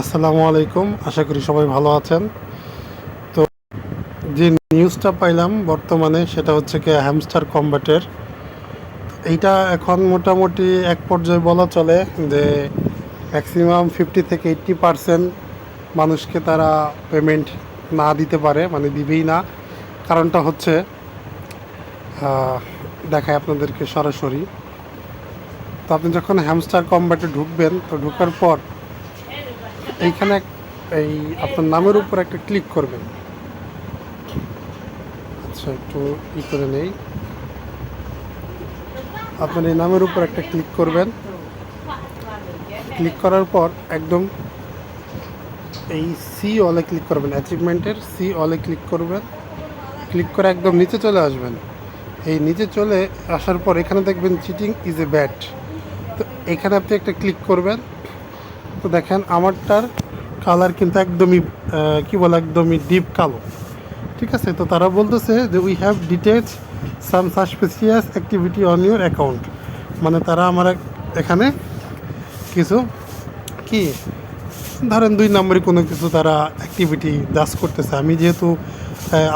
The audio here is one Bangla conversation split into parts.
আসসালামু আলাইকুম। আশা করি সবাই ভালো আছেন। তো যে নিউজটা পাইলাম বর্তমানে সেটা হচ্ছে কি হ্যামস্টার কম্ব্যাটের এইটা এখন মোটামুটি এক পর্যায়ে বলা চলে যে ম্যাক্সিমাম ফিফটি থেকে এইট্টি পারসেন্ট মানুষকে তারা পেমেন্ট না দিতে পারে মানে দিবেই না। কারণটা হচ্ছে দেখায় আপনাদেরকে সরাসরি। তো আপনি যখন হ্যামস্টার কম্ব্যাটে ঢুকবেন, তো ঢোকার পর এইখানে এই আপনার নামের উপর একটা ক্লিক করবেন। আচ্ছা একটু ই করে নেই। আপনার এই নামের উপর একটা ক্লিক করবেন। ক্লিক করার পর একদম এই সি অলে ক্লিক করবেন। অ্যাচিভমেন্টের সি অলে ক্লিক করবেন। ক্লিক করে একদম নিচে চলে আসবেন। এই নিচে চলে আসার পর এখানে দেখবেন চিটিং ইজ এ ব্যাট তো এখানে আপনি একটা ক্লিক করবেন। তো দেখেন, আমারটার কালার কিন্তু একদমই কি বলে, একদমই ডিপ কালো। ঠিক আছে, তো তারা বলতেছে যে we have details some suspicious activity on your account মানে তারা আমার এখানে কিছু কি, ধরেন দুই নম্বরে কোনো কিছু তারা অ্যাক্টিভিটি দাস করতেছে। আমি যেহেতু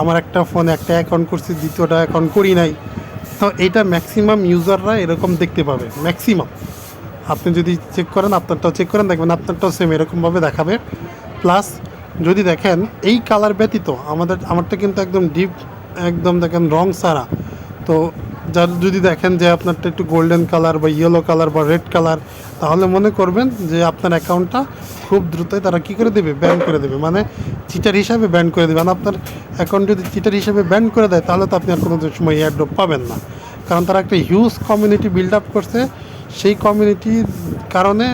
আমার একটা ফোনে একটা অ্যাকাউন্ট করছি, দ্বিতীয়টা অ্যাকাউন্ট করি নাই, তো এইটা ম্যাক্সিমাম ইউজাররা এরকম দেখতে পাবে ম্যাক্সিমাম আপনি যদি চেক করেন, আপনারটাও চেক করেন, দেখবেন আপনারটাও সেম এরকমভাবে দেখাবে। প্লাস যদি দেখেন, এই কালার ব্যতীত আমাদের, আমারটা কিন্তু একদম ডিপ একদম দেখেন রং সারা তো যার যদি দেখেন যে আপনারটা একটু গোল্ডেন কালার বা ইয়েলো কালার বা রেড কালার তাহলে মনে করবেন যে আপনার অ্যাকাউন্টটা খুব দ্রুতই তারা কী করে দেবে? ব্যান করে দেবে। মানে চিটার হিসাবে ব্যান করে দেবে। আর আপনার অ্যাকাউন্ট যদি চিটার হিসাবে ব্যান করে দেয়, তাহলে তো আপনি আর কোনো সময় এয়ারড্রপ পাবেন না। কারণ তারা একটা হিউজ কমিউনিটি বিল্ড আপ করছে। সেই কমিউনিটির কারণে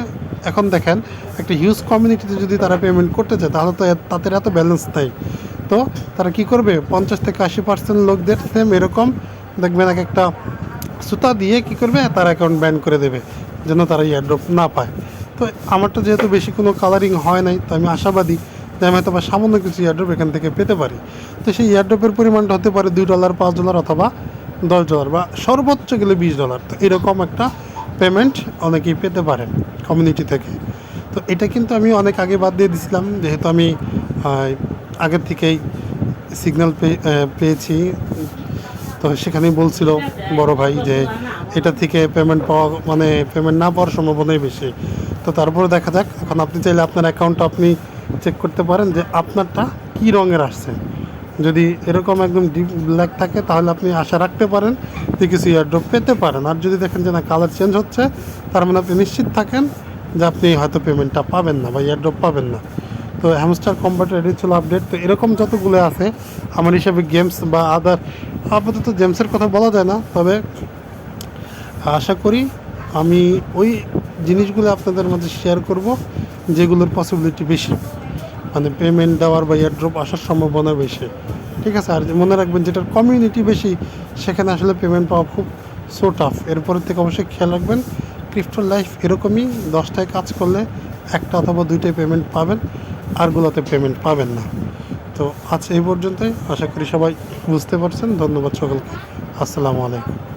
এখন দেখেন, একটা হিউজ কমিউনিটিতে যদি তারা পেমেন্ট করতে চায়, তাহলে তো তাদের এত ব্যালেন্স নেই। তো তারা কি করবে? পঞ্চাশ থেকে আশি পার্সেন্ট লোকদের সেম এরকম দেখবেন এক একটা সুতা দিয়ে কি করবে? তার অ্যাকাউন্ট ব্যান করে দেবে, যেন তারা ইয়ারড্রপ না পায়। তো আমারটা যেহেতু বেশি কোনো কালারিং হয় নাই, তো আমি আশাবাদী যে আমি হয়তো বা সামান্য কিছু ইয়ারড্রপ এখান থেকে পেতে পারি। তো সেই ইয়ারড্রপের পরিমাণটা হতে পারে দুই ডলার পাঁচ ডলার অথবা দশ ডলার বা সর্বোচ্চ গেলে বিশ ডলার তো এরকম একটা পেমেন্ট অনেকেই পেতে পারেন কমিউনিটি থেকে। তো এটা কিন্তু আমি অনেক আগে বাদ দিয়ে দিছিলাম, যেহেতু আমি আগের থেকেই সিগন্যাল পেয়েছি। তো সেখানেই বলছিল বড় ভাই যে এটা থেকে পেমেন্ট পাওয়া মানে পেমেন্ট না পাওয়ার সম্ভাবনাই বেশি। তো তারপরে দেখা যাক, এখন আপনি চাইলে আপনার অ্যাকাউন্টটা আপনি চেক করতে পারেন যে আপনারটা কী রঙের আসছে। যদি এরকম একদম ডিপ ব্ল্যাক থাকে, তাহলে আপনি আশা রাখতে পারেন যে কিছু ইয়ারড্রপ পেতে পারেন। আর যদি দেখেন যে না কালার চেঞ্জ হচ্ছে, তার মানে আপনি নিশ্চিত থাকেন যে আপনি হয়তো পেমেন্টটা পাবেন না বা ইয়ারড্রপ পাবেন না। তো হ্যামস্টার কম্পিউটার এটি ছিল আপডেট তো এরকম যতগুলো আছে, আমার হিসাবে গেমস বা আদার আপাতত গেমসের কথা বলা যায় না, তবে আশা করি আমি ওই জিনিসগুলো আপনাদের মধ্যে শেয়ার করব, যেগুলোর পসিবিলিটি বেশি। মানে পেমেন্ট দেওয়ার বা এয়ারড্রপ আসার সম্ভাবনা বেশি। ঠিক আছে? আর মনে রাখবেন যেটার কমিউনিটি বেশি, সেখানে আসলে পেমেন্ট পাওয়া খুব সো টাফ এরপরের থেকে অবশ্যই খেয়াল রাখবেন ক্রিপ্টোর লাইফ এরকমই, দশটায় কাজ করলে একটা অথবা দুইটাই পেমেন্ট পাবেন আরগুলোতে পেমেন্ট পাবেন না। তো আজ এই পর্যন্তই। আশা করি সবাই বুঝতে পারছেন। ধন্যবাদ সকলকে। আসসালামু আলাইকুম।